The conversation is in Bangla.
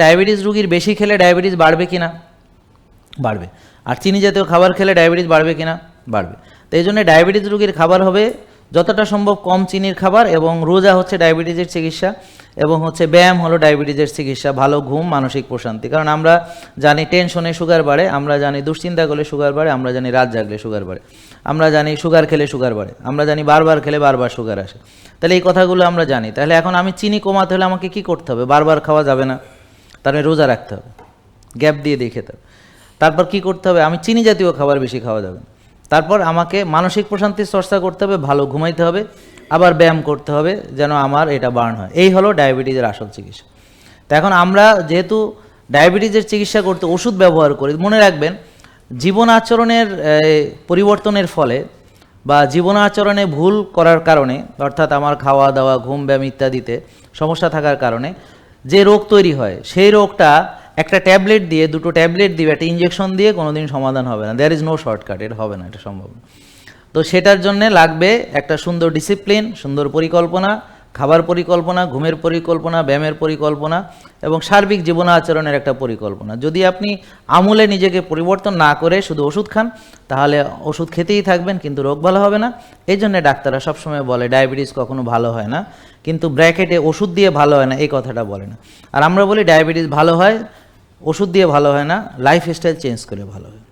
ডায়াবেটিস রুগীর বেশি খেলে ডায়াবেটিস বাড়বে কি না বাড়বে। আর চিনি জাতীয় খাবার খেলে ডায়াবেটিস বাড়বে কি না বাড়বে। তো এই জন্য ডায়াবেটিস রুগীর খাবার হবে যতটা সম্ভব কম চিনির খাবার এবং রোজা হচ্ছে ডায়াবেটিসের চিকিৎসা এবং হচ্ছে ব্যায়াম হলো ডায়াবেটিসের চিকিৎসা, ভালো ঘুম, মানসিক প্রশান্তি। কারণ আমরা জানি টেনশনে সুগার বাড়ে, আমরা জানি দুশ্চিন্তা করলে সুগার বাড়ে, আমরা জানি রাত জাগলে সুগার বাড়ে। আমরা জানি সুগার খেলে সুগার বাড়ে, আমরা জানি বারবার খেলে বারবার সুগার আসে। তাহলে এই কথাগুলো আমরা জানি। তাহলে এখন আমি চিনি কমাতে হলে আমাকে কি করতে হবে? বারবার খাওয়া যাবে না। তার মানে রোজা রাখতে হবে। গ্যাপ দিয়ে দিয়ে খেতে হবে। তারপর কি করতে হবে? আমি চিনি জাতীয় খাবার বেশি খাওয়া যাবে তারপর আমাকে মানসিক প্রশান্তির চর্চা করতে হবে, ভালো ঘুমাইতে হবে, আবার ব্যায়াম করতে হবে যেন আমার এটা বার্ন হয়। এই হলো ডায়াবেটিসের আসল চিকিৎসা। তো এখন আমরা যেহেতু ডায়াবেটিসের চিকিৎসা করতে ওষুধ ব্যবহার করি, মনে রাখবেন জীবন আচরণের পরিবর্তনের ফলে বা জীবন আচরণে ভুল করার কারণে, অর্থাৎ আমার খাওয়া দাওয়া, ঘুম ব্যায়াম ইত্যাদিতে সমস্যা থাকার কারণে যে রোগ তৈরি হয়, সেই রোগটা একটা ট্যাবলেট দিয়ে, দুটো ট্যাবলেট দিয়ে, একটা ইঞ্জেকশন দিয়ে কোনোদিন সমাধান হবে না। দ্যার ইজ নো শর্টকাট এটা হবে না, এটা সম্ভব তো সেটার জন্যে লাগবে একটা সুন্দর ডিসিপ্লিন সুন্দর পরিকল্পনা খাবার পরিকল্পনা, ঘুমের পরিকল্পনা, ব্যায়ামের পরিকল্পনা এবং সার্বিক জীবন আচরণের একটা পরিকল্পনা। যদি আপনি আমূলে নিজেকে পরিবর্তন না করে শুধু ওষুধ খান, তাহলে ওষুধ খেতেই থাকবেন, কিন্তু রোগ ভালো হবে না। এই জন্য ডাক্তাররা সবসময় বলে, ডায়াবেটিস কখনো ভালো হয় না। কিন্তু ব্র্যাকেটে ওষুধ দিয়ে ভালো হয় না, এই কথাটা বলে না। আর আমরা বলি, ডায়াবেটিস ভালো হয়, ওষুধ দিয়ে ভালো হয় না লাইফ স্টাইল চেঞ্জ করে ভালো হয়।